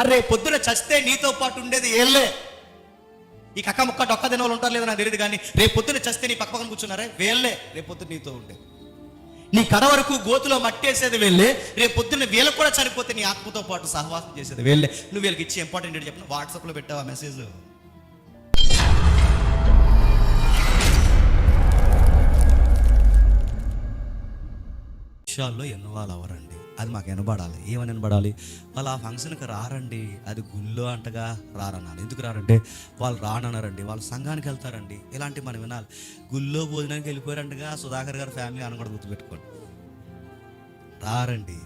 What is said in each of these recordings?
అరే పొద్దున చస్తే నీతో పాటు ఉండేది ఏళ్ళే. ఈ కక్క ముక్క డొక్క తిన వాళ్ళు ఉంటారు లేదో నాకు తెలియదు కానీ రేపు పొద్దున చస్తే నీ పక్క పక్కన కూర్చున్నారే వేళ్ళే. రేపు పొద్దున నీతో ఉండే. నీ కడ వరకు గోతులో మట్టేసేది వెళ్ళే. రేపు పొద్దున్న వీళ్ళకు కూడా చనిపోతే నీ ఆత్మతో పాటు సహవాసం చేసేది వెళ్ళే. నువ్వు వీళ్ళకి ఇచ్చి ఇంపార్టెంట్ ఏంటి చెప్పిన వాట్సాప్లో పెట్టావా మెసేజ్ విషయాల్లో ఇన్వాల్వ్ అవ్వరండి అది మాకు వినబడాలి. ఏమని వినబడాలి? వాళ్ళు ఆ ఫంక్షన్కి రారండి. అది గుళ్ళో అంటగా రారన్నారు. ఎందుకు రారంటే వాళ్ళు రానన్నారండి. వాళ్ళు సంఘానికి వెళ్తారండి. ఇలాంటి మనం వినాలి. గుళ్ళో భోజనానికి వెళ్ళిపోయారంటగా సుధాకర్ గారి ఫ్యామిలీ అని కూడా గుర్తుపెట్టుకోండి. రారండి.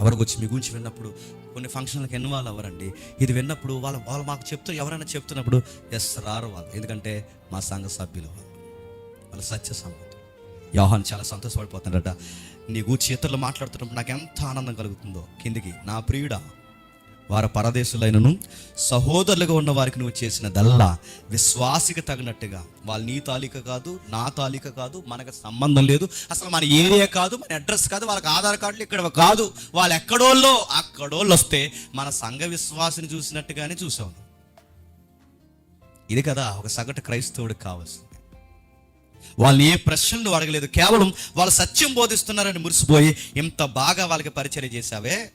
ఎవరి గురించి మీ గురించి విన్నప్పుడు కొన్ని ఫంక్షన్లకు ఇన్వాల్వ్ అవ్వరండి. ఇది విన్నప్పుడు వాళ్ళు వాళ్ళు మాకు చెప్తూ ఎవరైనా చెప్తున్నప్పుడు ఎస్ రారు వాళ్ళు. ఎందుకంటే మా సంఘ సభ్యులు వాళ్ళు. వాళ్ళ సత్య సంఘం యోహాన్ చాలా సంతోషపడిపోతున్నాడట. నీ గూర్చి ఇతరులు మాట్లాడుతున్నప్పుడు నాకు ఎంత ఆనందం కలుగుతుందో. కిందికి నా ప్రియుడా వారు పరదేశులైనను సహోదరులుగా ఉన్న వారికి నువ్వు చేసిన దల్లా విశ్వాసికి తగినట్టుగా. వాళ్ళు నీ తాలిక కాదు నా తాలిక కాదు మనకు సంబంధం లేదు. అసలు మన ఏరియా కాదు మన అడ్రస్ కాదు వాళ్ళకి ఆధార్ కార్డులు ఇక్కడ కాదు. వాళ్ళు ఎక్కడోళ్ళో అక్కడోళ్ళు వస్తే మన సంఘ విశ్వాసిని చూసినట్టుగానే చూసాం ఇది కదా ఒక సగటు క్రైస్తవుడికి కావాల్సింది. వాళ్ళని ఏ ప్రశ్నలు అడగలేదు. కేవలం వాళ్ళు సత్యం బోధిస్తున్నారని మురిసిపోయి ఇంత బాగా వాళ్ళకి పరిచయం చేశావే?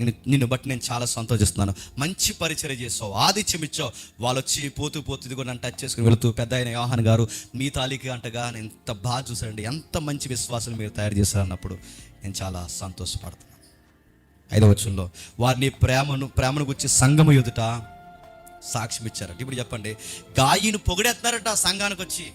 నేను నిన్ను బట్టి నేను చాలా సంతోషిస్తున్నాను. మంచి పరిచయం చేసావు. ఆదిత్యం ఇచ్చావు. వాళ్ళు వచ్చి పోతూ పోతూ ఇదిగో నన్ను టచ్ చేసుకుని వెళుతూ పెద్ద ఆయన యోహాన్ గారు మీ తాలికి అంటగా నేను ఎంత బాగా చూసారండి ఎంత మంచి విశ్వాసం మీరు తయారు చేశారన్నప్పుడు నేను చాలా సంతోషపడుతున్నాను. ఐదవ వచ్చంలో వారిని ప్రేమను ప్రేమను గురించి సంఘము ఎదుట సాక్ష్యం ఇచ్చారట ఇప్పుడు చెప్పండి గాయిని పొగిడేస్తున్నారట సంఘానికి వచ్చి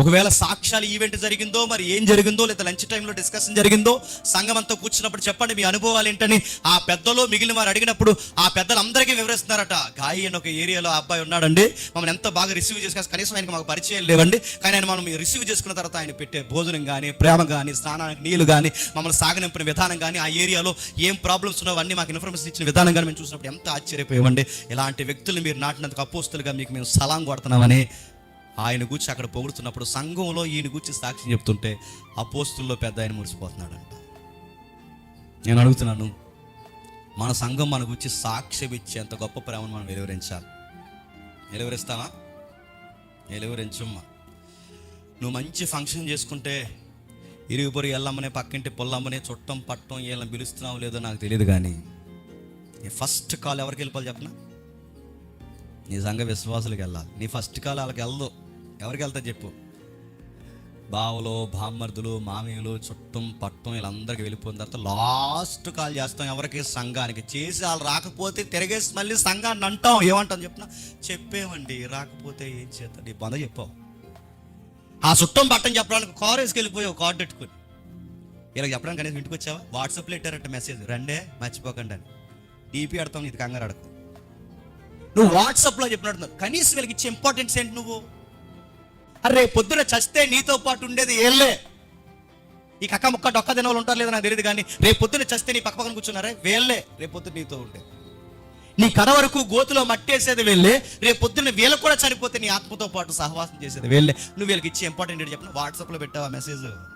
ఒకవేళ సాక్ష్యాలు ఈవెంట్ జరిగిందో మరి ఏం జరిగిందో లేదా లంచ్ టైంలో డిస్కషన్ జరిగిందో సంఘం అంతా కూర్చున్నప్పుడు చెప్పండి మీ అనుభవాలు ఏంటని ఆ పెద్దలో మిగిలిన వారు అడిగినప్పుడు ఆ పెద్దలు అందరికీ వివరిస్తున్నారట. గాయి అని ఒక ఏరియాలో ఆ అబ్బాయి ఉన్నాడండి. మమ్మల్ని ఎంత బాగా రిసీవ్ చేసుకుని కనీసం ఆయనకి మాకు పరిచయం లేవండి. కానీ ఆయన మనం రిసీవ్ చేసుకున్న తర్వాత ఆయన పెట్టే భోజనం కానీ ప్రేమ కానీ స్నానానికి నీళ్ళు కానీ మమ్మల్ని సాగనింపిన విధానం కానీ ఆ ఏరియాలో ఏం ప్రాబ్లమ్స్ ఉన్నాయో అన్నీ మాకు ఇన్ఫర్మేషన్ ఇచ్చిన విధానం కానీ మేము చూసినప్పుడు ఎంత ఆశ్చర్యపోయామండి. ఇలాంటి వ్యక్తులు మీరు నాటినందుకు అపోస్తులుగా మీకు మేము సలాం కొడుతున్నామని ఆయన గురించి అక్కడ పొగుడుతున్నప్పుడు సంఘంలో ఈయన గురించి సాక్ష్యం చెప్తుంటే అపోస్తుల్లో పెద్ద ఆయన మురిసిపోతున్నాడంట. నేను అడుగుతున్నాను మన సంఘం మన గురించి సాక్ష్యం ఇచ్చేంత గొప్ప ప్రేమను మనం వెలువరించాలి. వెలువరిస్తావా? వెలువరించమ్మా. నువ్వు మంచి ఫంక్షన్ చేసుకుంటే ఇరుగు పొరుగు ఎల్లమ్మనే పక్కింటి పొల్లమ్మనే చుట్టం పట్టం వీళ్ళని పిలుస్తున్నావు లేదో నాకు తెలియదు కానీ నీ ఫస్ట్ కాల్ ఎవరికి వెళ్ళిపోవాలి చెప్పనా? నీ సంఘ విశ్వాసులకు వెళ్ళాలి. నీ ఫస్ట్ కాల్ వాళ్ళకి వెళ్ళదు. ఎవరికి వెళ్తా చెప్పు. బావలు బామ్మర్దులు మామయ్యలు చుట్టం పట్టం వీళ్ళందరికీ వెళ్ళిపోయిన తర్వాత లాస్ట్ కాల్ చేస్తాం. ఎవరికి? సంఘానికి. చేసి వాళ్ళు రాకపోతే తిరిగేసి మళ్ళీ సంఘాన్ని అంటాం. ఏమంటాం చెప్పిన చెప్పేమండి రాకపోతే ఏం చేద్దాం? నీ బంద చెప్పావు. ఆ చుట్టం పట్టం చెప్పడానికి కారు వేసుకెళ్ళిపోయావు కార్డు పెట్టుకుని. ఇలా చెప్పడానికి కనీసం ఇంటికి వచ్చావా? వాట్సాప్లో పెట్టారట మెసేజ్. రండే మర్చిపోకండి అని. డీపీ ఆడతాం ఇది కంగారు అడకు నువ్వు వాట్సాప్లో చెప్పినట్టు కనీసం వీళ్ళకి ఇచ్చే ఇంపార్టెన్స్ ఏంటి నువ్వు? అరే పొద్దున చస్తే నీతో పాటు ఉండేది ఏళ్ళే. ఈ కక్క ముక్క డొక్క తిన వాళ్ళు ఉంటారు లేదో నాకు తెలియదు కానీ రేపు పొద్దున చస్తే నీ పక్క పక్కన కూర్చున్నారే? వేళ్ళే. రేపు పొద్దున నీతో ఉండే. నీ కడ వరకు గోతులో మట్టేసేది వెళ్ళే. రేపు పొద్దున్న వీళ్ళకు కూడా చనిపోతే నీ ఆత్మతో పాటు సహవాసం చేసేది వెళ్ళే. నువ్వు వీళ్ళకి ఇచ్చే ఇంపార్టెంట్ ఏంటి చెప్పిన వాట్సాప్లో పెట్టావా మెసేజ్?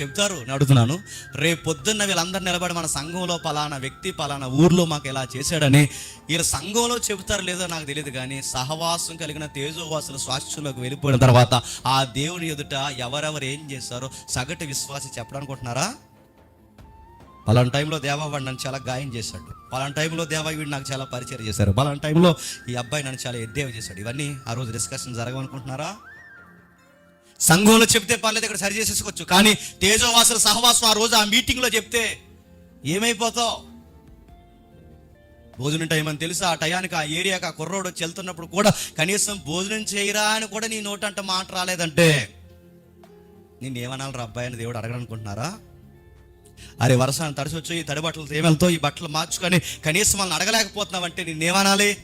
చెప్తారు నేను అడుగుతున్నాను రేపు పొద్దున్న వీళ్ళందరూ నిలబడి మన సంఘంలో పలానా వ్యక్తి పలానా ఊర్లో మాకు ఎలా చేశాడని వీళ్ళ సంఘంలో చెబుతారు లేదో నాకు తెలియదు కానీ సహవాసం కలిగిన తేజోవాసుల స్వాస్థ్యంలోకి వెళ్ళిపోయిన తర్వాత ఆ దేవుని ఎదుట ఎవరెవరు ఏం చేస్తారో సగటు విశ్వాసి చెప్పడానుకుంటున్నారా? పలానా టైంలో దేవా వాడు నన్ను చాలా గాయం చేశాడు. పలానా టైంలో దేవా వీడు నాకు చాలా పరిచయం చేశారు. పలానా టైంలో ఈ అబ్బాయి నన్ను చాలా ఎద్దేవ చేశాడు. ఇవన్నీ ఆ రోజు డిస్కషన్ జరగమనుకుంటున్నారా సంఘంలో చెప్తే పర్లేదు ఇక్కడ సరి చేసేసుకోవచ్చు. కానీ తేజోవాసుల సహవాసం ఆ రోజు ఆ మీటింగ్లో చెప్తే ఏమైపోతావు? భోజనం టైం అని తెలుసు ఆ టయానికి ఆ ఏరియాకి ఆ కుర్రోడు వచ్చి వెళ్తున్నప్పుడు కూడా కనీసం భోజనం చేయరా అని కూడా నీ నోటంట మాట రాలేదంటే నేను ఏమనాలి రా అబ్బాయి అని దేవుడు అడగాలనుకుంటున్నారా అరే వరసాన్ని తడిసి వచ్చి ఈ తడి బట్టలు ఏమెళ్తావు ఈ బట్టలు మార్చుకొని కనీసం వాళ్ళని అడగలేకపోతున్నావంటే నేనేమనాలి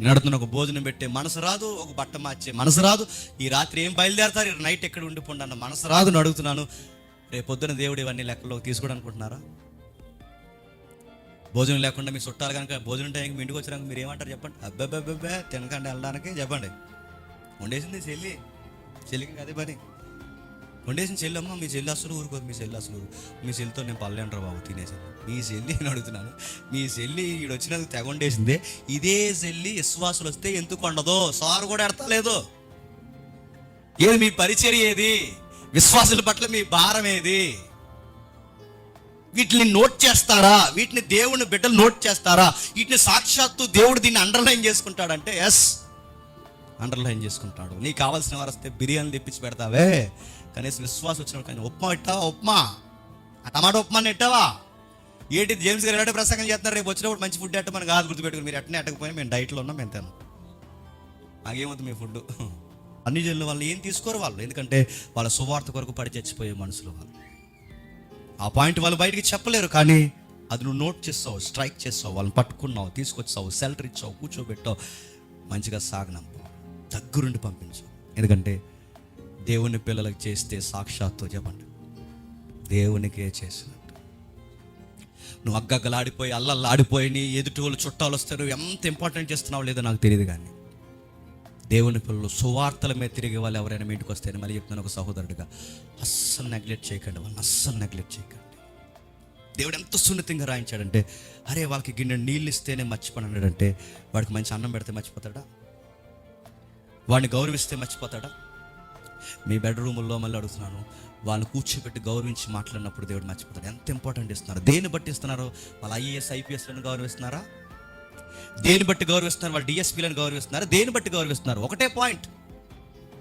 నడుతున్న ఒక భోజనం పెట్టే మనసు రాదు ఒక బట్ట మార్చే మనసు రాదు. ఈ రాత్రి ఏం బయలుదేరతారు? నైట్ ఎక్కడ ఉండిపోండి అన్న మనసు రాదు అని అడుగుతున్నాను. రేపు పొద్దున దేవుడు ఇవన్నీ లెక్కలోకి తీసుకోవడం అనుకుంటున్నారా భోజనం లేకుండా మీ చుట్టాలు కనుక భోజనం టైంకి మీ ఇంటికి వచ్చినాక మీరు ఏమంటారు చెప్పండి? అబ్బాబ్బాబ్బే తినకండి వెళ్ళడానికి చెప్పండి. వండేసింది చెల్లి. చెల్లికి అదే పని. వండేసిన చెల్లి అమ్మ మీ చెల్లి అసలు ఊరుకోదు మీ చెల్లి అసలు మీ చెల్లితో నేను పల్లెండ్రా బాబు తినేసి మీ చెల్లి నేను అడుగుతున్నాను. మీ చెల్లి ఈడు వచ్చినందుకు తెగ ఇదే చెల్లి విశ్వాసులు వస్తే ఎందుకు ఉండదో సారు కూడా ఎడతలేదు. ఏది మీ పరిచర్య ఏది? విశ్వాసుల పట్ల మీ భారం ఏది? వీటిని నోట్ చేస్తారా? వీటిని దేవుని బిడ్డలు నోట్ చేస్తారా? వీటిని సాక్షాత్తు దేవుడు దీన్ని అండర్లైన్ చేసుకుంటాడంటే ఎస్ అండర్లైన్ చేసుకుంటాడు. నీకు కావాల్సిన వారు వస్తే బిర్యానీ తెప్పించి పెడతావే. కనీసం విశ్వాసం వచ్చినప్పుడు కానీ ఉప్మా ఇట్టావా ఉప్మా ఆ టమాటా ఉప్మా నెట్టావా ఏంటి జేమ్స్ గారు ఎలాంటి ప్రసంగం చేస్తున్నారు? రేపు వచ్చినప్పుడు మంచి ఫుడ్ ఎట్టమని కాదు గుర్తుపెట్టుకుని మీరు ఎట్టనే ఎట్టకపోయినా మేము డైట్లో ఉన్నాం మేము తిన్నాం. మాకేమవుతుంది మీ ఫుడ్ అన్ని జన్లు వాళ్ళు ఏం తీసుకోరు వాళ్ళు? ఎందుకంటే వాళ్ళ సువార్త కొరకు పడి చచ్చిపోయే మనుషులు వాళ్ళు. ఆ పాయింట్ వాళ్ళు బయటికి చెప్పలేరు కానీ అది నువ్వు నోట్ చేస్తావు స్ట్రైక్ చేస్తావు వాళ్ళని పట్టుకున్నావు తీసుకొచ్చావు సెల్టర్ ఇచ్చావు కూర్చోబెట్టావు మంచిగా సాగనం దగ్గరుండి పంపించావు. ఎందుకంటే దేవుని పిల్లలకు చేస్తే సాక్షాత్తు చెప్పండి దేవునికే చేసినట్టు. నువ్వు అగ్గగ్గలాడిపోయి అల్లల్లాడిపోయి నీ ఎదుటి వాళ్ళు చుట్టాలు వస్తారు ఎంత ఇంపార్టెంట్ చేస్తున్నావు లేదో నాకు తెలియదు కానీ దేవుని పిల్లలు సువార్తల మీద తిరిగే వాళ్ళు ఎవరైనా మీ ఇంటికి వస్తే మళ్ళీ చెప్తున్నాను ఒక సహోదరుడిగా అస్సలు నెగ్లెక్ట్ చేయకండి వాళ్ళని అస్సలు నెగ్లెక్ట్ చేయకండి. దేవుడు ఎంత సున్నితంగా రాయించాడంటే అరే వాళ్ళకి గిన్నె నీళ్ళు ఇస్తేనే మర్చిపోయినాడంటే వాడికి మంచి అన్నం పెడితే మర్చిపోతాడా? వాడిని గౌరవిస్తే మర్చిపోతాడా? మీ బెడ్రూముల్లో మళ్ళీ అడుగుతున్నాను. వాళ్ళు కూర్చోబెట్టి గౌరవించి మాట్లాడినప్పుడు దేవుడు మర్చిపోతాడు. ఎంత ఇంపార్టెంట్ ఇస్తున్నారు? దేన్ని బట్టి ఇస్తున్నారు? వాళ్ళ ఐఏఎస్ ఐపీఎస్లను గౌరవిస్తున్నారా? దేని బట్టి గౌరవిస్తున్నారు? వాళ్ళు డిఎస్పీలను గౌరవిస్తున్నారు? దేని బట్టి గౌరవిస్తున్నారు? ఒకటే పాయింట్.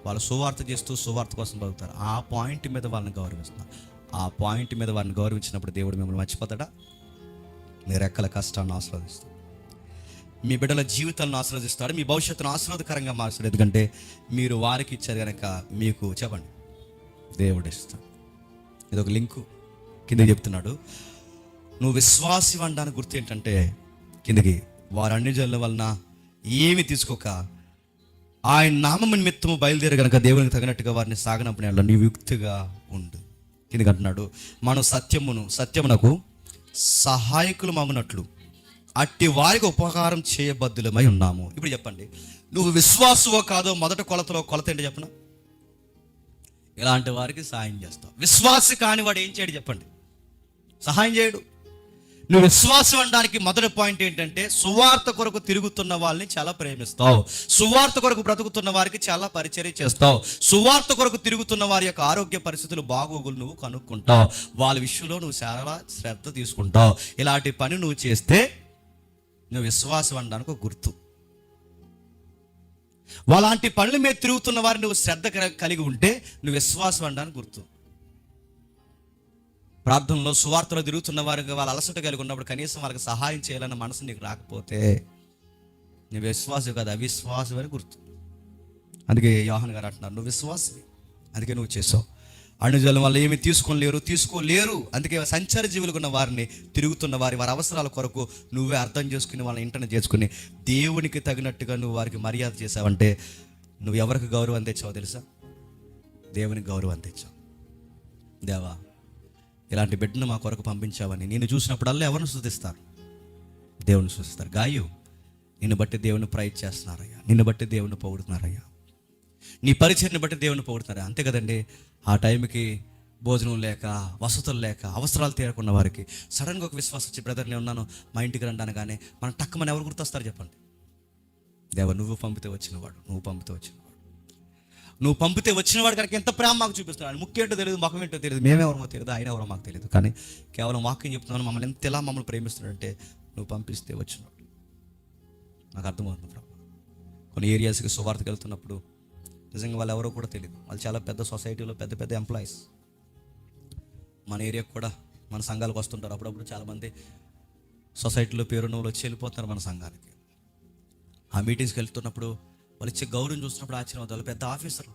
వాళ్ళు సువార్త చేస్తూ సువార్త కోసం బతుకుతారు. ఆ పాయింట్ మీద వాళ్ళని గౌరవిస్తున్నారు. ఆ పాయింట్ మీద వారిని గౌరవించినప్పుడు దేవుడు మిమ్మల్ని మర్చిపోతాడా? మీరు ఎక్కల కష్టాన్ని ఆస్వాదిస్తారు మీ బిడ్డల జీవితాలను ఆస్వాదిస్తాడు మీ భవిష్యత్తును ఆస్వాదకరంగా మార్చాడు. ఎందుకంటే మీరు వారికి ఇచ్చారు కనుక మీకు చెప్పండి. దేవుడు ఇస్తాడు. ఇది ఒక లింకు కింద చెప్తున్నాడు. నువ్వు విశ్వాసి అనడానికి గుర్తు ఏంటంటే కిందకి వారు అన్ని జనుల వలన ఏమి తీసుకోక ఆయన నామం నిమిత్తము బయలుదేరి కనుక దేవునికి తగినట్టుగా వారిని సాగనంపిన నీ యుక్తిగా ఉండు. కిందకి అంటున్నాడు మనం సత్యమును సత్యమునకు సహాయకులు మాగునట్లు అట్టి వారికి ఉపకారం చేయబద్దులమై ఉన్నాము. ఇప్పుడు చెప్పండి. నువ్వు విశ్వాసవో కాదో మొదట కొలతలో కొలత ఏంటి చెప్పనా? ఇలాంటి వారికి సహాయం చేస్తావు. విశ్వాసి కాని వాడు ఏం చేయడు చెప్పండి. సహాయం చేయడు. నువ్వు విశ్వాసం అనడానికి మొదటి పాయింట్ ఏంటంటే సువార్త కొరకు తిరుగుతున్న వాళ్ళని చాలా ప్రేమిస్తావు. సువార్త కొరకు బ్రతుకుతున్న వారికి చాలా పరిచర్య చేస్తావు. సువార్త కొరకు తిరుగుతున్న వారి యొక్క ఆరోగ్య పరిస్థితులు బాగోగులు నువ్వు కనుక్కుంటావు. వాళ్ళ విషయంలో నువ్వు చాలా శ్రద్ధ తీసుకుంటావు. ఇలాంటి పని నువ్వు చేస్తే నువ్వు విశ్వాసం అనడానికి ఒక గుర్తు. వాళ్ళంటి పనుల మీద తిరుగుతున్న వారిని నువ్వు శ్రద్ధ కలిగి ఉంటే నువ్వు విశ్వాసం అనడానికి గుర్తు. ప్రార్థనలో సువార్తలో తిరుగుతున్న వారికి వాళ్ళ అలసట కలిగి ఉన్నప్పుడు కనీసం వాళ్ళకి సహాయం చేయాలన్న మనసు నీకు రాకపోతే నువ్వు విశ్వాసం కాదు అవిశ్వాసం అని గుర్తు. అందుకే యోహన్ గారు అంటున్నారు నువ్వు విశ్వాసం అందుకే నువ్వు చేసావు. అణుజలం వల్ల ఏమి తీసుకోలేరు తీసుకోలేరు. అందుకే సంచార జీవులకు ఉన్న వారిని తిరుగుతున్న వారి వారి అవసరాల కొరకు నువ్వే అర్థం చేసుకుని వాళ్ళని ఇంటర్నెట్ చేసుకుని దేవునికి తగినట్టుగా నువ్వు వారికి మర్యాద చేసావంటే నువ్వు ఎవరికి గౌరవం తెచ్చావో తెలుసా? దేవునికి గౌరవం తెచ్చావు. దేవా ఇలాంటి బిడ్డను మా కొరకు పంపించావని నేను చూసినప్పుడల్లా ఎవరిని శుద్ధిస్తారు? దేవుని శుద్ధిస్తారు. గాయు నిన్ను బట్టి దేవుని ప్రైజ్ చేస్తున్నారయ్యా. నిన్ను బట్టి దేవుని పొగుడుతున్నారయ్యా. నీ పరిచయని బట్టి దేవుని పొగుడుతున్నారా అంతే కదండి? ఆ టైంకి భోజనం లేక వసతులు లేక అవసరాలు తీరకున్న వారికి సడన్గా ఒక విశ్వాసం వచ్చి బ్రదర్ నేను ఉన్నాను మా ఇంటికి రండి అనగానే మనం టక్కమని ఎవరు గుర్తొస్తారు చెప్పండి. దేవ నువ్వు పంపితే వచ్చినవాడు నువ్వు పంపితే వచ్చినవాడు నువ్వు పంపితే వచ్చినవాడు కనుక ఎంత ప్రేమ మాకు చూపిస్తున్నాడు ముఖ్యం ఏంటో తెలియదు ముఖం ఏంటో తెలియదు మేమెవరమో తెలియదు ఆయన ఎవరో మాకు తెలియదు. కానీ కేవలం వాక్యం చెప్తున్నాను మమ్మల్ని ఎంత ఎలా మమ్మల్ని ప్రేమిస్తున్నాడంటే నువ్వు పంపిస్తే వచ్చినవాడు నాకు అర్థమవుతుంది ప్రభు. కొన్ని ఏరియాస్కి సువార్తకు వెళ్తున్నప్పుడు నిజంగా వాళ్ళు ఎవరో కూడా తెలియదు వాళ్ళు చాలా పెద్ద సొసైటీలో పెద్ద పెద్ద ఎంప్లాయీస్ మన ఏరియాకు కూడా మన సంఘాలకు వస్తుంటారు. అప్పుడప్పుడు చాలామంది సొసైటీలో పేరున్న వాళ్ళు వచ్చి వెళ్ళిపోతున్నారు మన సంఘానికి. ఆ మీటింగ్స్కి వెళ్తున్నప్పుడు వాళ్ళు ఇచ్చే గౌరవం చూసినప్పుడు ఆశ్చర్యం అవుతుంది వాళ్ళు పెద్ద ఆఫీసర్లు.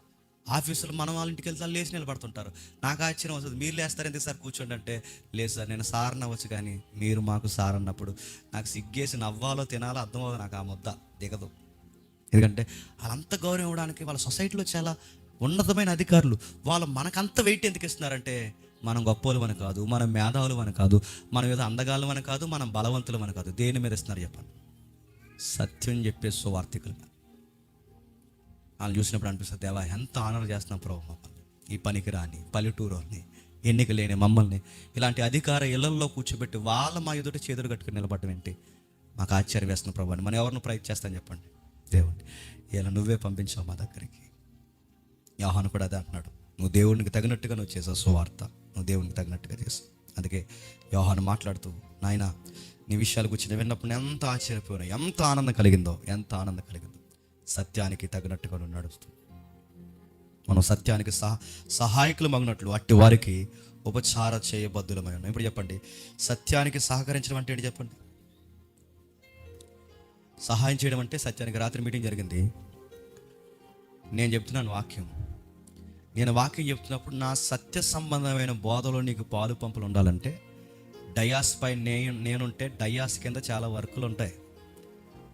ఆఫీసులు మనం వాళ్ళ ఇంటికి వెళ్తాను వాళ్ళు లేచి నిలబడుతుంటారు. నాకు ఆశ్చర్యం వస్తుంది. మీరు లేస్తారు ఎందుకు సార్ కూర్చోండి అంటే లేదు సార్ నేను సార్ అవ్వచ్చు కానీ మీరు మాకు సార్ అన్నప్పుడు నాకు సిగ్గేసి నవ్వాలో తినాలో అర్థం అవ్వదు నాకు ఆ ముద్ద. దిగదు. ఎందుకంటే వాళ్ళంత గౌరవం ఇవ్వడానికి వాళ్ళ సొసైటీలో చాలా ఉన్నతమైన అధికారులు. వాళ్ళు మనకంత వెయిట్ ఎందుకు ఇస్తున్నారంటే మనం గొప్పలు అని కాదు మనం మేధావులు అని కాదు మనం ఏదో అందగాళ్ళు అని కాదు మనం బలవంతులు అని కాదు. దేని మీద ఇస్తున్నారు చెప్పండి. సత్యం చెప్పే సువార్థికులు వాళ్ళు వాళ్ళని చూసినప్పుడు అనిపిస్తుంది దేవా ఎంత ఆనర్ చేస్తున్నాం ప్రభు మమ్మల్ని. ఈ పనికి రాని పల్లెటూరుని ఎన్నిక లేని మమ్మల్ని ఇలాంటి అధికార ఇళ్ళలో కూర్చోబెట్టి వాళ్ళ మా ఎదుట చేతులు కట్టుకుని నిలబడడం ఏంటి? మాకు ఆశ్చర్య వేస్తున్న ప్రభు అని. మనం ఎవరిని ప్రయత్నిస్తాం చెప్పండి. దేవుణ్ణి. ఇలా నువ్వే పంపించావు మా దగ్గరికి. యోహాను కూడా అదే అంటున్నాడు. నువ్వు దేవునికి తగినట్టుగా నువ్వు చేసావు సువార్త. నువ్వు దేవునికి తగినట్టుగా చేసావు. అందుకే యోహాను మాట్లాడుతూ నాయన నీ విషయాల గురించి నేను విన్నప్పుడు ఎంత ఆశ్చర్యపోయినా ఎంత ఆనందం కలిగిందో ఎంత ఆనందం కలిగిందో సత్యానికి తగినట్టుగా నువ్వు నడుస్తూ మనం సత్యానికి సహ సహాయకులు మగినట్లు అట్టి వారికి ఉపచార చేయబద్ధులమై ఉన్నాం. ఇప్పుడు చెప్పండి సత్యానికి సహకరించడం అంటే ఏంటి చెప్పండి? సహాయం చేయడం అంటే సత్యానికి రాత్రి మీటింగ్ జరిగింది. నేను చెప్తున్నాను వాక్యం. నేను వాక్యం చెప్తున్నప్పుడు నా సత్య సంబంధమైన బోధలో నీకు పాలు పంపులు ఉండాలంటే డయాస్ పై నేను నేనుంటే డయాస్ కింద చాలా వర్కులు ఉంటాయి.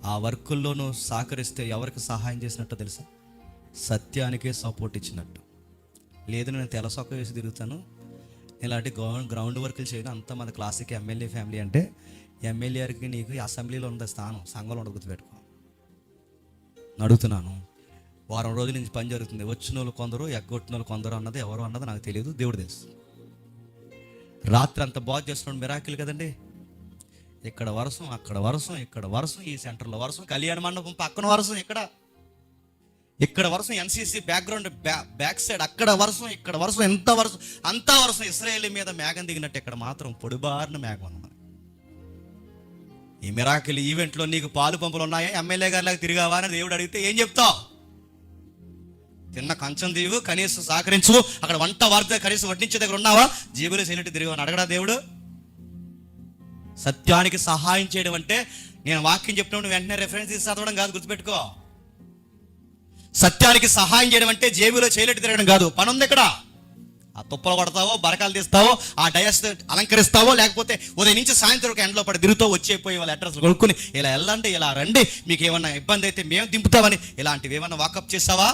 ఆ వర్కుల్లోనూ సహకరిస్తే ఎవరికి సహాయం చేసినట్టు తెలుసా? సత్యానికే సపోర్ట్ ఇచ్చినట్టు. లేదు నేను తెలసొక్క వేసి తిరుగుతాను. ఇలాంటి గ్రౌండ్ గ్రౌండ్ వర్కులు చేయడం అంతా మన క్లాసిక్ ఎమ్మెల్యే ఫ్యామిలీ అంటే ఎమ్మెల్యేకి నీకు అసెంబ్లీలో ఉన్న స్థానం సంఘంలో ఉండదు గుర్తుపెట్టుకో. అడుగుతున్నాను వారం రోజుల నుంచి పని జరుగుతుంది. వచ్చిన వాళ్ళు కొందరు ఎగ్గొట్టిన వాళ్ళు కొందరు అన్నది ఎవరు అన్నది నాకు తెలియదు దేవుడు తెలుసు. రాత్రి అంత బాగా చేస్తున్నాడు మిరాకిల్ కదండి. ఇక్కడ వరసం అక్కడ వరసం ఇక్కడ వరసం ఈ సెంటర్లో వరసం కళ్యాణ మండపం పక్కన వరసం ఇక్కడ. ఇక్కడ వరసం ఎన్సీసీ బ్యాక్గ్రౌండ్ బ్యాక్ సైడ్ అక్కడ వరసం ఇక్కడ వరసం ఎంత వరసం అంతా వరసం ఇస్రాయేల్ మీద మేఘం దిగినట్టు ఇక్కడ మాత్రం పొడిబారిన మేఘం అన్నమాట. ఈ మిరాకిల్ ఈవెంట్లో నీకు పాలు పంపులు ఉన్నాయా? ఎమ్మెల్యే గారిలాగా తిరిగావా అని దేవుడు అడిగితే ఏం చెప్తావు? తిన్న కంచం దీవు కనీసం సహకరించు. అక్కడ వంట వార్త కనీసం వడ్డించే దగ్గర ఉన్నావా? జీబులు చేయనట్టు తిరిగి అని అడగడా దేవుడు? సత్యానికి సహాయం చేయడం అంటే నేను వాక్యం చెప్పినప్పుడు వెంటనే రెఫరెన్స్ తీసి చదవడం కాదు గుర్తుపెట్టుకో. సత్యానికి సహాయం చేయడం అంటే జేబులో చేయలేట్టు తిరగడం కాదు. పని ఉంది ఇక్కడ. ఆ తుప్పలు కొడతావో బరకాలు తీస్తావో ఆ డయస్ అలంకరిస్తావో లేకపోతే ఉదయం నుంచి సాయంత్రం ఒక ఎండలో పడి తిరుగుతూ వచ్చేపోయి వాళ్ళ అడ్రస్ కొనుక్కుని ఇలా వెళ్ళండి ఇలా రండి మీకు ఏమన్నా ఇబ్బంది అయితే మేము దింపుతామని ఇలాంటివి ఏమన్నా వాకప్ చేస్తావా?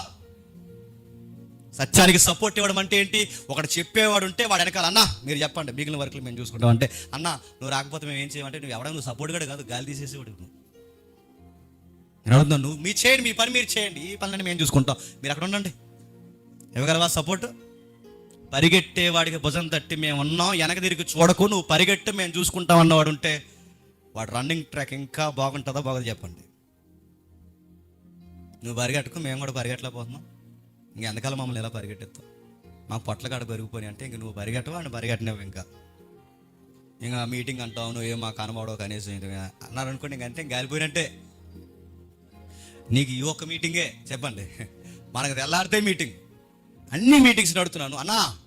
సత్యానికి సపోర్ట్ ఇవ్వడం అంటే ఏంటి? ఒకటి చెప్పేవాడు ఉంటే వాడు వెనకాల అన్న మీరు చెప్పండి మిగిలిన వర్కులు మేము చూసుకుంటాం. అంటే అన్న నువ్వు రాకపోతే మేము ఏం చేయమంటే నువ్వు ఎవడ నువ్వు సపోర్ట్ కూడా కాదు గాలి తీసేసేవాడు నువ్వు. నువ్వు మీ చేయండి మీ పని మీరు చేయండి ఈ పనులన్నీ మేము చూసుకుంటాం. మీరు అక్కడ ఉండండి. ఇవ్వగలవా సపోర్ట్ పరిగెట్టే వాడికి భుజం తట్టి మేము ఉన్నాం వెనక తిరిగి చూడకు నువ్వు పరిగెట్టు మేము చూసుకుంటాం అన్నవాడు ఉంటే వాడు రన్నింగ్ ట్రాక్ ఇంకా బాగుంటుందా బాగుంది చెప్పండి. నువ్వు పరిగెట్టుకు మేము కూడా పరిగెట్టలేకపోతున్నాం. ఇంక ఎంతకాలం మమ్మల్ని ఎలా పరిగెట్టేస్తావు? మాకు పొట్ల కాడ పెరిగిపోయి అంటే ఇంక నువ్వు పరిగెట్టవు? అని పరిగెట్టినావు ఇంకా. ఇంకా మీటింగ్ అంటావు నువ్వు ఏం మాకు కనబడవు కనీసం అన్నారనుకోండి అన్నారు అనుకోండి ఇంక అంతే గాలిపోయినట్టే. నీకు ఈ ఒక్క మీటింగే చెప్పండి. మనకు తెల్లారితే మీటింగ్ అన్ని మీటింగ్స్ నడుతున్నాను అన్నా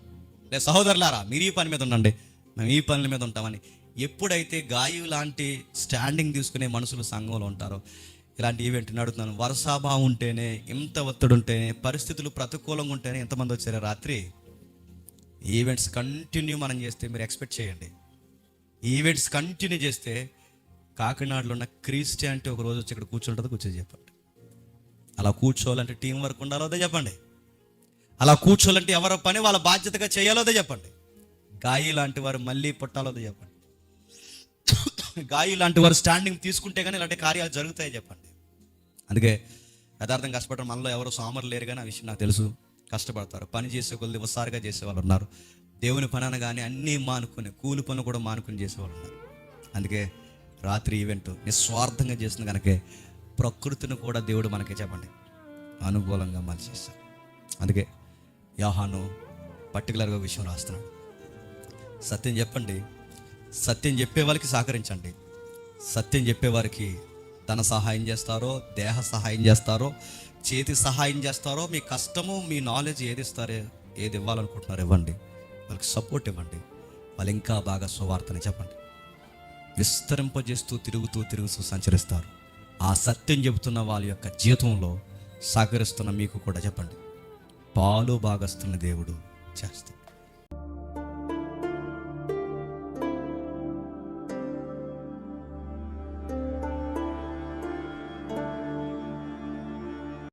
లే సహోదరులారా మీరు ఈ పని మీద ఉండండి. మేము ఈ పనుల మీద ఉంటామని. ఎప్పుడైతే గాయు లాంటి స్టాండింగ్ తీసుకునే మనుషులు సంఘంలో ఉంటారో ఇలాంటి ఈవెంట్ నడుతున్నాను వర్షాభావం ఉంటేనే ఇంత ఒత్తిడి ఉంటేనే పరిస్థితులు ప్రతికూలంగా ఉంటేనే ఎంతమంది వచ్చారు రాత్రి ఈవెంట్స్ కంటిన్యూ మనం చేస్తే మీరు ఎక్స్పెక్ట్ చేయండి. ఈవెంట్స్ కంటిన్యూ చేస్తే కాకినాడలో ఉన్న క్రిస్టియానిటీ ఒక రోజు వచ్చి ఇక్కడ కూర్చుంటుందో కూర్చొని చెప్పండి. అలా కూర్చోవాలంటే టీం వర్క్ ఉండాలో అదే చెప్పండి. అలా కూర్చోాలంటే ఎవరో పని వాళ్ళ బాధ్యతగా చేయాలోదో చెప్పండి. గాయి లాంటి వారు మళ్ళీ పుట్టాలోదో చెప్పండి. గాయి లాంటి వారు స్టాండింగ్ తీసుకుంటే కానీ ఇలాంటి కార్యాలు జరుగుతాయి చెప్పండి. అందుకే యథార్థం కష్టపడడం మనలో ఎవరు సోమరు లేరు కానీ ఆ విషయం నాకు తెలుసు. కష్టపడతారు. పని చేసే కొద్ది ఉత్సారిగా చేసే వాళ్ళు ఉన్నారు. దేవుని పని అనగానే అన్నీ మానుకుని కూలి పనులు కూడా మానుకుని చేసేవాళ్ళు ఉన్నారు. అందుకే రాత్రి ఈవెంట్ నిస్వార్థంగా చేసిన కనుకే ప్రకృతిని కూడా దేవుడు మనకి చెప్పండి. అనుకూలంగా మలిచేస్తాడు అందుకే యాహాను పర్టికులర్గా విషయం రాస్తున్నాడు సత్యం చెప్పండి. సత్యం చెప్పే వాళ్ళకి సహకరించండి. సత్యం చెప్పేవారికి ధన సహాయం చేస్తారో దేహ సహాయం చేస్తారో చేతి సహాయం చేస్తారో మీ కష్టము మీ నాలెడ్జ్ ఏది ఇస్తారో ఏది ఇవ్వాలనుకుంటున్నారో ఇవ్వండి. వాళ్ళకి సపోర్ట్ ఇవ్వండి. వాళ్ళు ఇంకా బాగా సువార్తని చెప్పండి. విస్తరింపజేస్తూ తిరుగుతూ తిరుగుతూ సంచరిస్తారు. ఆ సత్యం చెబుతున్న వాళ్ళ యొక్క జీవితంలో సహకరిస్తున్న మీకు కూడా చెప్పండి. పాలు భాగస్తున్న దేవుడు చేస్తాడు.